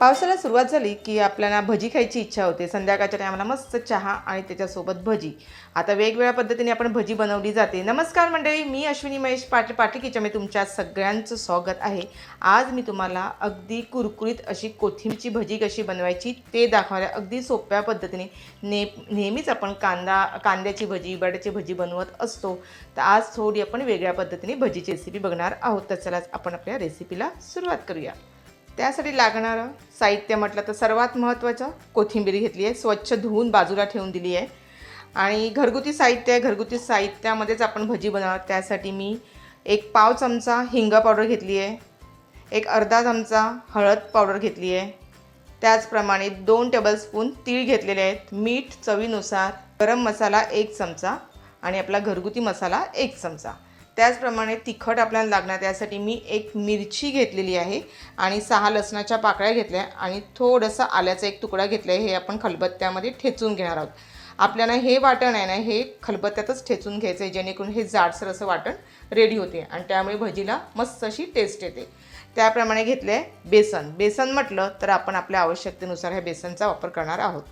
पावसाला सुरुवात झाली की आपल्याला भजी खायची इच्छा होते. संध्याकाळच्या टायमाला मस्त चहा आणि त्याच्यासोबत भजी. आता वेगवेगळ्या पद्धतीने आपण भजी बनवली जाते. नमस्कार मंडळी मी अश्विनी महेश पाटील पाटील किचनमध्ये तुमच्या सगळ्यांचं स्वागत आहे. आज मी तुम्हाला अगदी कुरकुरीत अशी कोथिंबीरची भजी कशी बनवायची ते दाखवायला अगदी सोप्या पद्धतीने ने नेहमीच आपण कांदा कांद्याची भजी बटाट्याची भजी बनवत असतो. तर आज थोडी आपण वेगळ्या पद्धतीने भजीची रेसिपी बघणार आहोत. तर चला आपण आपल्या रेसिपीला सुरुवात करूया. त्यासाठी लागणारं साहित्य म्हटलं तर सर्वात महत्त्वाचं कोथिंबीर घेतली आहे. स्वच्छ धुवून बाजूला ठेवून दिली आहे. आणि घरगुती साहित्य आहे. घरगुती साहित्यामध्येच आपण भजी बनवणार त्यासाठी मी एक पाव चमचा हिंग पावडर घेतली आहे. एक अर्धा चमचा हळद पावडर घेतली आहे. त्याचप्रमाणे दोन टेबलस्पून तीळ घेतलेले आहेत. मीठ चवीनुसार गरम मसाला एक चमचा आणि आपला घरगुती मसाला एक चमचा. त्याचप्रमाणे तिखट आपल्याला लागणार त्यासाठी मी एक मिरची घेतलेली आहे आणि सहा लसणाच्या पाकळ्या घेतल्या आणि थोडंसं आल्याचा एक तुकडा घेतला आहे. हे आपण खलबत्त्यामध्ये ठेचून घेणार आहोत. आपल्याला हे वाटण आहे ना हे खलबत्त्यातच ठेचून घ्यायचं आहे जेणेकरून हे जाडसर असं वाटण रेडी होते आणि त्यामुळे भजीला मस्त अशी टेस्ट येते. त्याप्रमाणे घेतलं आहे बेसन. बेसन म्हटलं तर आपण आपल्या आवश्यकतेनुसार ह्या बेसनचा वापर करणार आहोत.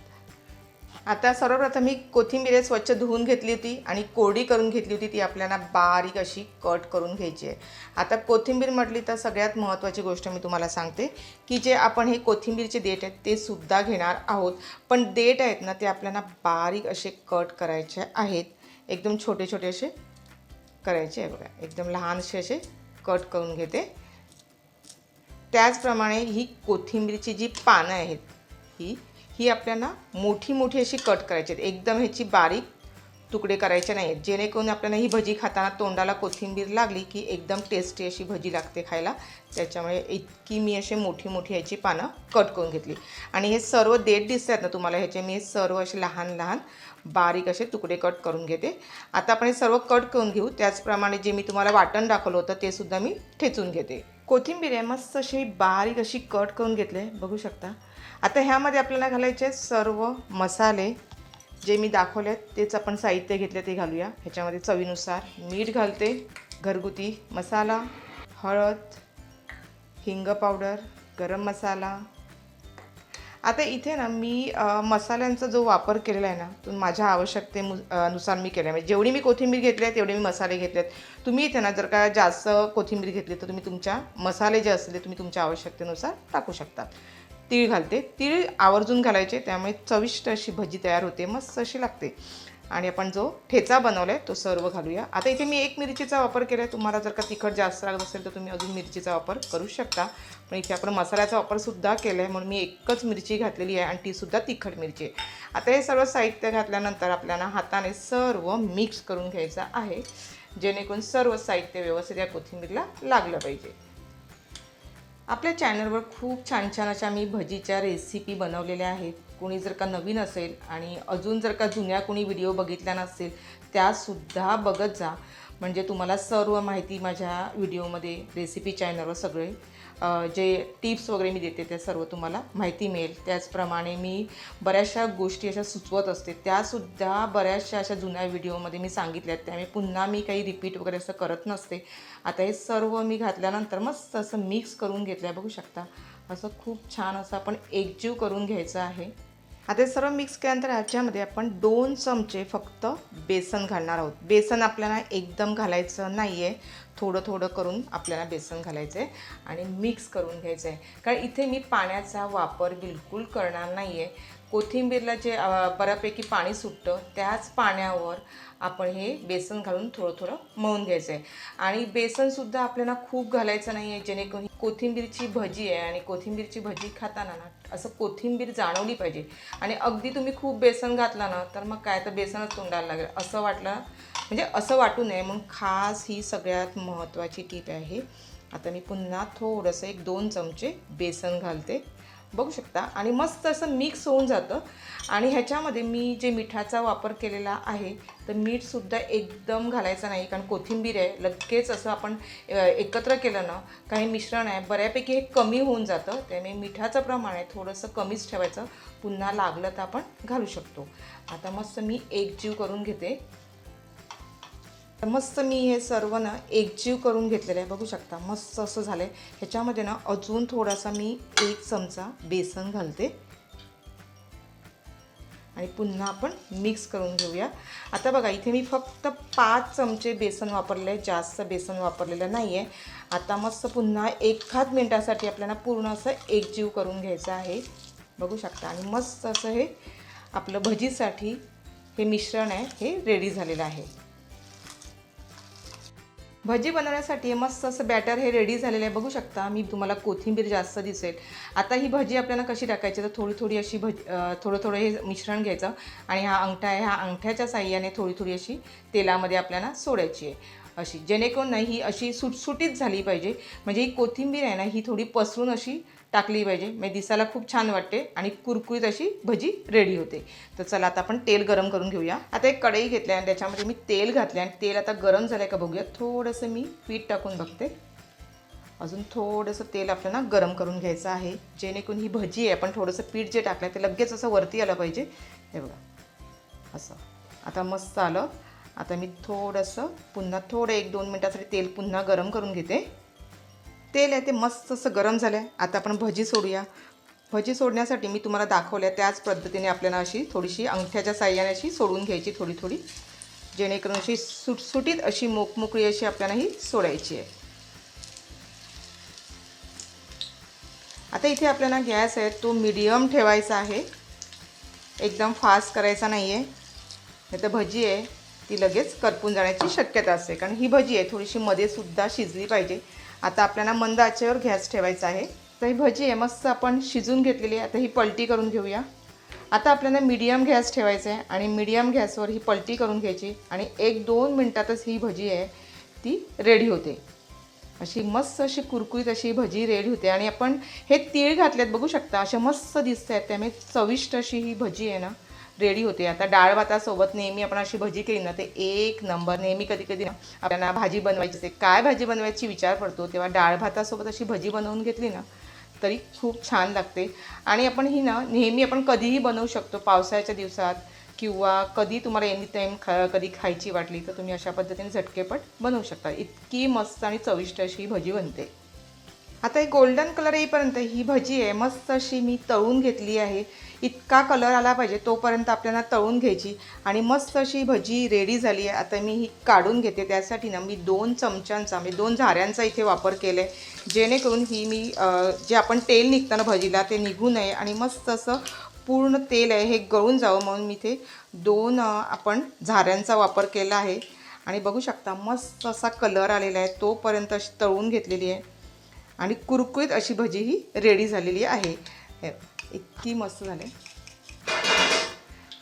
आता सर्वप्रथम ही कोथिंबीर स्वच्छ धुवून घेतली होती आणि कोरडी करून घेतली होती ती आपल्याला बारीक अशी कट करून घ्यायची आहे. आता कोथिंबीर म्हटली तर सगळ्यात महत्त्वाची गोष्ट मी तुम्हाला सांगते की जे आपण हे कोथिंबीरचे देठ आहेत ते सुद्धा घेणार आहोत. पण देठ आहेत ना ते आपल्याला बारीक असे कट करायचे आहेत. एकदम छोटे छोटे असे करायचे आहे बघा. एकदम लहानसे असे कट करून घेते. त्याचप्रमाणे ही कोथिंबीरची जी पानं आहेत ही ही आपल्याला मोठी मोठी अशी कट करायची आहेत. एकदम ह्याची बारीक तुकडे करायचे नाही आहेत जेणेकरून आपल्याला ही भजी खाताना तोंडाला कोथिंबीर लागली की एकदम टेस्टी अशी भजी लागते खायला. त्याच्यामुळे इतकी मी अशी मोठी मोठी ह्याची पानं कट करून घेतली. आणि हे सर्व देठ दिसत आहेत ना तुम्हाला ह्याचे मी सर्व असे लहान लहान बारीक असे तुकडे कट करून घेते. आता आपण हे सर्व कट करून घेऊ. त्याचप्रमाणे जे मी तुम्हाला वाटण दाखवलं होतं ते सुद्धा मी ठेचून घेते. कोथिंबीर आहे मस्त अशी बारीक अशी कट करून घेतले बघू शकता. आता ह्यामध्ये आपल्याला घालायचे सर्व मसाले जे मी दाखवले आहेत तेच आपण साहित्य घेतले ते घालूया. ह्याच्यामध्ये चवीनुसार मीठ घालते घरगुती मसाला हळद हिंग पावडर गरम मसाला आता इथे ना मी मसाल्यांचा जो वापर केलेला आहे ना तो माझ्या आवश्यकते नुसार मी केला आहे म्हणजे जेवढी मी कोथिंबीर घेतली आहे तेवढे मी मसाले घेतले आहेत तुम्ही इथे ना जर का जास्त कोथिंबीर घेतली तर तुम्ही तुमच्या मसाले जे असले तुम्ही तुमच्या आवश्यकतेनुसार टाकू शकता. तीळ घालते. तीळ आवर्जून घालायचे त्यामुळे चविष्ट अशी भजी तयार होते मस्त अशी लागते. आणि आपण जो ठेचा बनवला आहे तो सर्व घालूया. आता इथे मी एक मिरचीचा वापर केला आहे तुम्हाला जर का तिखट जास्त लागत असेल तर तुम्ही अजून मिरचीचा वापर करू शकता. पण इथे आपण मसाल्याचा वापरसुद्धा केला आहे म्हणून मी एकच मिरची घातलेली आहे आणि तीसुद्धा तिखट मिरची आहे. आता हे सर्व साहित्य घातल्यानंतर आपल्याला हाताने सर्व मिक्स करून घ्यायचं आहे जेणेकरून सर्व साहित्य व्यवस्थित या कोथिंबीरला लागलं पाहिजे. आपल्या चॅनलवर खूप छान छान अशा मी भजीच्या रेसिपी बनवलेल्या आहेत. कोणी जर का नवीन असेल आणि अजून जर का जुन्या कुणी व्हिडिओ बघितल्या नसेल त्यासुद्धा बघत जा. म्हणजे तुम्हाला सर्व माहिती माझ्या व्हिडिओमध्ये रेसिपी चॅनलवर सगळे जे टिप्स वगैरे मी देते त्या सर्व तुम्हाला माहिती मिळेल. त्याचप्रमाणे मी बऱ्याचशा गोष्टी अशा सुचवत असते. त्यासुद्धा बऱ्याचशा अशा जुन्या व्हिडिओमध्ये मी सांगितल्या आहेत. त्यामुळे पुन्हा मी काही रिपीट वगैरे असं करत नसते. आता हे सर्व मी घातल्यानंतर मस्त असं मिक्स करून घेतलं आहे बघू शकता. असं खूप छान असं आपण एकजीव करून घ्यायचं आहे. आता हे सर्व मिक्स केल्यानंतर ह्याच्यामध्ये आपण दोन चमचे फक्त बेसन घालणार आहोत. बेसन आपल्याला एकदम घालायचं नाही आहे थोडं थोडं करून आपल्याला बेसन घालायचं आहे आणि मिक्स करून घ्यायचं आहे कारण इथे मी पाण्याचा वापर बिलकुल करणार नाही आहे कोथिंबीरला जे बऱ्यापैकी पाणी सुटतं त्याच पाण्यावर आपण हे बेसन घालून थोडं थोडं मळून घ्यायचं आहे आणि बेसनसुद्धा आपल्याला खूप घालायचं नाही आहे जेणेकरून कोथिंबीरची भजी आहे आणि कोथिंबीरची भजी खाताना ना असं कोथिंबीर जाणवली पाहिजे. आणि अगदी तुम्ही खूप बेसन घातला ना तर मग काय तर बेसनच तोंडायला लागेल. असं वाटलं म्हणजे असं वाटू नये म्हणून खास ही सगळ्यात महत्त्वाची टीप आहे. आता मी पुन्हा थोडंसं एक दोन चमचे बेसन घालते. बघू शकता. आणि मस्त असं मिक्स होऊन जातं. आणि ह्याच्यामध्ये मी जे मिठाचा वापर केलेला आहे तर मीठसुद्धा एकदम घालायचं नाही कारण कोथिंबीर आहे. लगेच असं आपण एकत्र केलं ना काही मिश्रण आहे बऱ्यापैकी हे कमी होऊन जातं. त्यामुळे मिठाचं प्रमाण आहे थोडंसं कमीच ठेवायचं. पुन्हा लागलं तर आपण घालू शकतो. आता मस्त मी एकजीव करून घेते. मस्त मी हे सर्व ना एकजीव करून घेतलेलं आहे. बघू शकता मस्त असं झालं आहे ह्याच्यामध्ये ना अजून थोडासा मी एक चमचा बेसन घालते. आणि पुन्हा आपण मिक्स करून घेऊया. आता बघा इथे मी फक्त पाच चमचे बेसन वापरले जास्त बेसन वापरलेलं नाही आहे आता मस्त पुन्हा एखाद मिनटासाठी आपल्याला पूर्ण असं एकजीव करून घ्यायचं आहे. बघू शकता. आणि मस्त असं हे आपलं भजीसाठी हे मिश्रण आहे हे रेडी झालेलं आहे. भजी बनवण्यासाठी मस्त असं बॅटर हे रेडी झालेलं आहे. बघू शकता मी तुम्हाला कोथिंबीर जास्त दिसेल. आता ही भजी आपल्याला कशी टाकायची? तर थोडी थोडी अशी भजी थोडं थोडं हे मिश्रण घ्यायचं आणि हा अंगठा आहे. ह्या अंगठ्याच्या साह्याने थोडी थोडी अशी तेलामध्ये आपल्याला सोडायची आहे. अशी. जेणेकरून नाही ही अशी सुटसुटीत झाली पाहिजे. म्हणजे ही कोथिंबीर आहे ना ही थोडी पसरून अशी टाकली पाहिजे. म्हणजे दिसायला खूप छान वाटते आणि कुरकुरीत अशी भजी रेडी होते. तर चला आता आपण तेल गरम करून घेऊया. आता एक कढई घेतली आणि त्याच्यामध्ये मी तेल घातले आणि तेल आता गरम झालं आहे का बघूया. थोडंसं मी पीठ टाकून बघते. अजून थोडंसं तेल आपल्याला गरम करून घ्यायचं आहे. जेणेकरून ही भजी आहे आपण थोडंसं पीठ जे टाकलं आहे ते लगेच असं वरती आलं पाहिजे. हे बघा. असं. आता मस्त आलं. आता मी थोडंसं पुन्हा थोडं एक दोन मिनटासाठी तेल पुन्हा गरम करून घेते. तेल आहे ते मस्त असं गरम झालं आहे आता आपण भजी सोडूया. भजी सोडण्यासाठी मी तुम्हाला दाखवल्या त्याच पद्धतीने आपल्याला अशी थोडीशी अंगठ्याच्या साह्याने अशी सोडून घ्यायची थोडी थोडी. जेणेकरून अशी सुटसुटीत अशी मोकमोकळी अशी आपल्याला ही सोडायची आहे. आता इथे आपल्याला गॅस आहे तो मीडियम ठेवायचा आहे. एकदम फास्ट करायचा नाही आहे नाही तर भजी आहे. ती लगेच करपून जाण्याची शक्यता असते. कारण ही भजी आहे थोडीशी मध्येसुद्धा शिजली पाहिजे. आता आपल्याला मंद आचेवर गॅस ठेवायचा आहे. तर ही भजी आहे मस्त आपण शिजून घेतलेली आहे. आता ही पलटी करून घेऊया. आता आपल्याला मीडियम गॅस ठेवायचा आहे आणि मीडियम गॅसवर ही पलटी करून घ्यायची आणि एक दोन मिनटातच ही भजी आहे ती रेडी होते. अशी मस्त अशी कुरकुरीत अशी भजी रेडी होते. आणि आपण हे तीळ घातलेत बघू शकता अशा मस्त दिसत आहेत त्यामुळे चविष्ट अशी ही भजी आहे ना रेडी होते. आता डाळ भातासोबत नेहमी आपण अशी भजी केली ना ते एक नंबर नेहमी कधी कधी ना आपल्याला भाजी बनवायची असते काय भाजी बनवायची विचार पडतो. तेव्हा डाळ भातासोबत अशी भजी बनवून घेतली ना तरी खूप छान लागते. आणि आपण ही ना नेहमी आपण कधीही बनवू शकतो. पावसाळ्याच्या दिवसात किंवा कधी तुम्हाला एनी टाईम खा कधी खायची वाटली तर तुम्ही अशा पद्धतीने झटकेपट बनवू शकता. इतकी मस्त आणि चविष्ट अशी ही भजी बनते. आता हे गोल्डन कलर येईपर्यंत ही भजी आहे. मस्त अशी मी तळून घेतली आहे. इतका कलर आला पाहिजे तोपर्यंत आपल्याला तळून घ्यायची. आणि मस्त अशी भजी रेडी झाली आहे. आता मी ही काढून घेते. त्यासाठी ना मी दोन चमच्यांचा म्हणजे दोन झाऱ्यांचा इथे वापर केला आहे जेणेकरून ही मी जे आपण तेल निघताना भजीला ते निघू नये. आणि मस्त असं पूर्ण तेल आहे हे गळून जावं म्हणून मी ते दोन आपण झाऱ्यांचा वापर केला आहे. आणि बघू शकता मस्त असा कलर आलेला आहे. तोपर्यंत अशी तळून घेतलेली आहे. आणि कुरकुरीत अशी भजी ही रेडी झालेली आहे. हे, इतकी मस्त झाले.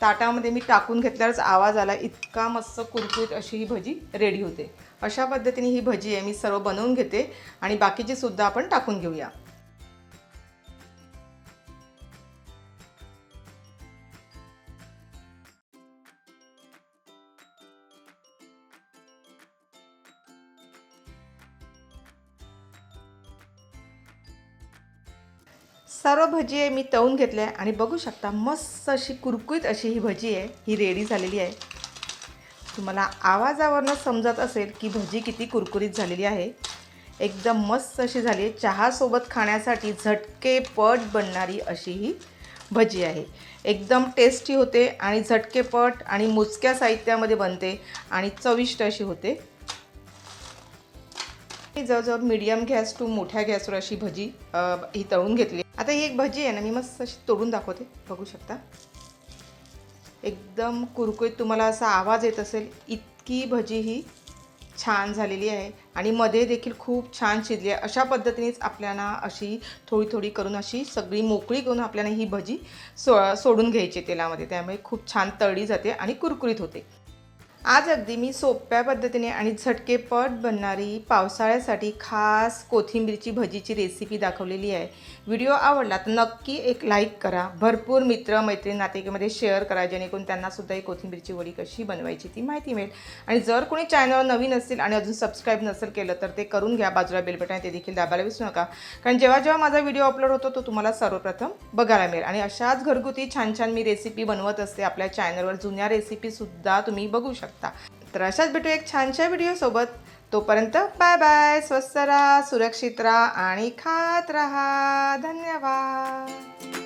ताटामध्ये मी टाकून घेतल्यावरच आवाज आला इतका मस्त कुरकुरीत अशी ही भजी रेडी होते. अशा पद्धतीने ही भजी आहे मी सर्व बनवून घेते आणि बाकीची सुद्धा आपण टाकून घेऊया. सर्व भजी आहे मी तळून घेतल्या आहे आणि बघू शकता मस्त अशी कुरकुरीत अशी ही भजी आहे ही रेडी झालेली आहे. तुम्हाला आवाजावरनं समजत असेल की भजी किती कुरकुरीत झालेली आहे. एकदम मस्त अशी झाली आहे. चहासोबत खाण्यासाठी झटकेपट बनणारी अशी ही भजी आहे. एकदम टेस्टी होते आणि झटकेपट आणि मोजक्या साहित्यामध्ये बनते आणि चविष्ट अशी होते. जवळजवळ मीडियम गॅस टू मोठ्या गॅसवर अशी भजी ही तळून घेतली. आता ही एक भजी आहे ना मी मस्त अशी तोडून दाखवते. बघू शकता. एकदम कुरकुरीत तुम्हाला असा आवाज येत असेल इतकी भजी ही छान झालेली आहे. आणि मध्ये देखील खूप छान शिजली आहे. अशा पद्धतीनेच आपल्याला अशी थोडी थोडी करून अशी सगळी मोकळी करून आपल्याला ही भजी सो सोडून घ्यायची तेलामध्ये. त्यामुळे खूप छान तळली जाते आणि कुरकुरीत होते. आज अगदी मी सोप्या पद्धतीने आणि झटकेपट बनणारी पावसाळ्यासाठी खास कोथिंबीरची भजीची रेसिपी दाखवलेली आहे. व्हिडिओ आवडला तर नक्की एक लाईक करा. भरपूर मित्र मैत्रीण नातेकीमध्ये शेअर करा जेणेकरून त्यांनासुद्धा ही कोथिंबीरची वडी कशी बनवायची ती माहिती मिळेल. आणि जर कोणी चॅनल नवीन असतील आणि अजून सबस्क्राईब नसेल केलं तर ते करून घ्या बाजूला बेल बटन आहे ते देखील दाबायला विसरू नका. कारण जेव्हा जेव्हा माझा व्हिडिओ अपलोड होतो तो तुम्हाला सर्वप्रथम बघायला मिळेल. आणि अशाच घरगुती छान छान मी रेसिपी बनवत असते आपल्या चॅनलवर जुन्या रेसिपीसुद्धा तुम्ही बघू शकता. तर अशाच भेटू एक छानशा व्हिडिओसोबत तोपर्यंत बाय बाय स्वस्त राहा सुरक्षित राहा आणि खात राहा. धन्यवाद.